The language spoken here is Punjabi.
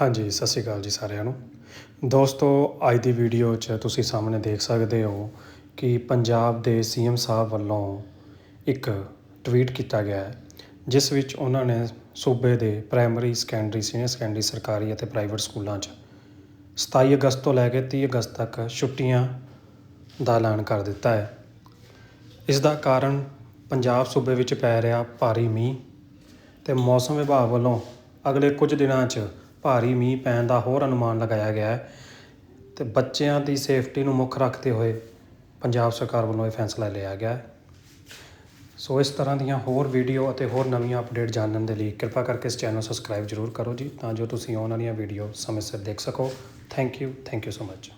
ਹਾਂਜੀ, ਸਤਿ ਸ਼੍ਰੀ ਅਕਾਲ ਜੀ ਸਾਰਿਆਂ ਨੂੰ। ਦੋਸਤੋ, ਅੱਜ ਦੀ ਵੀਡੀਓ 'ਚ ਤੁਸੀਂ ਸਾਹਮਣੇ ਦੇਖ ਸਕਦੇ ਹੋ ਕਿ ਪੰਜਾਬ ਦੇ ਸੀਐਮ ਸਾਹਿਬ ਵੱਲੋਂ ਇੱਕ ਟਵੀਟ ਕੀਤਾ ਗਿਆ ਹੈ, ਜਿਸ ਵਿੱਚ ਉਹਨਾਂ ਨੇ ਸੂਬੇ ਦੇ ਪ੍ਰਾਇਮਰੀ, ਸੈਕੰਡਰੀ, ਸੀਨੀਅਰ ਸੈਕੰਡਰੀ, ਸਰਕਾਰੀ ਅਤੇ ਪ੍ਰਾਈਵੇਟ ਸਕੂਲਾਂ 'ਚ 27 ਅਗਸਤ ਤੋਂ ਲੈ ਕੇ 30 ਅਗਸਤ ਤੱਕ ਛੁੱਟੀਆਂ ਦਾ ਐਲਾਨ ਕਰ ਦਿੱਤਾ ਹੈ। ਇਸ ਦਾ ਕਾਰਨ ਪੰਜਾਬ ਸੂਬੇ ਵਿੱਚ ਪੈ ਰਿਹਾ ਭਾਰੀ ਮੀਂਹ ਤੇ ਮੌਸਮ ਵਿਭਾਗ ਵੱਲੋਂ ਅਗਲੇ ਕੁਝ ਦਿਨਾਂ 'ਚ ਭਾਰੀ ਮੀਂਹ ਪੈਣ ਦਾ ਹੋਰ ਅਨੁਮਾਨ ਲਗਾਇਆ ਗਿਆ ਹੈ ਤੇ ਬੱਚਿਆਂ ਦੀ ਸੇਫਟੀ ਨੂੰ ਮੁੱਖ ਰੱਖਦੇ ਹੋਏ ਪੰਜਾਬ ਸਰਕਾਰ ਵੱਲੋਂ ਇਹ ਫੈਸਲਾ ਲਿਆ ਗਿਆ ਹੈ। ਸੋ ਇਸ ਤਰ੍ਹਾਂ ਦੀਆਂ ਹੋਰ ਵੀਡੀਓ ਅਤੇ ਹੋਰ ਨਵੀਆਂ ਅਪਡੇਟ ਜਾਣਨ ਦੇ ਲਈ ਕਿਰਪਾ ਕਰਕੇ ਇਸ ਚੈਨਲ ਸਬਸਕ੍ਰਾਈਬ ਜ਼ਰੂਰ ਕਰੋ ਜੀ, ਤਾਂ ਜੋ ਤੁਸੀਂ ਆਉਣ ਵਾਲੀਆਂ ਵੀਡੀਓ ਸਮੇਂ ਸਿਰ ਦੇਖ ਸਕੋ। Thank you thank you so much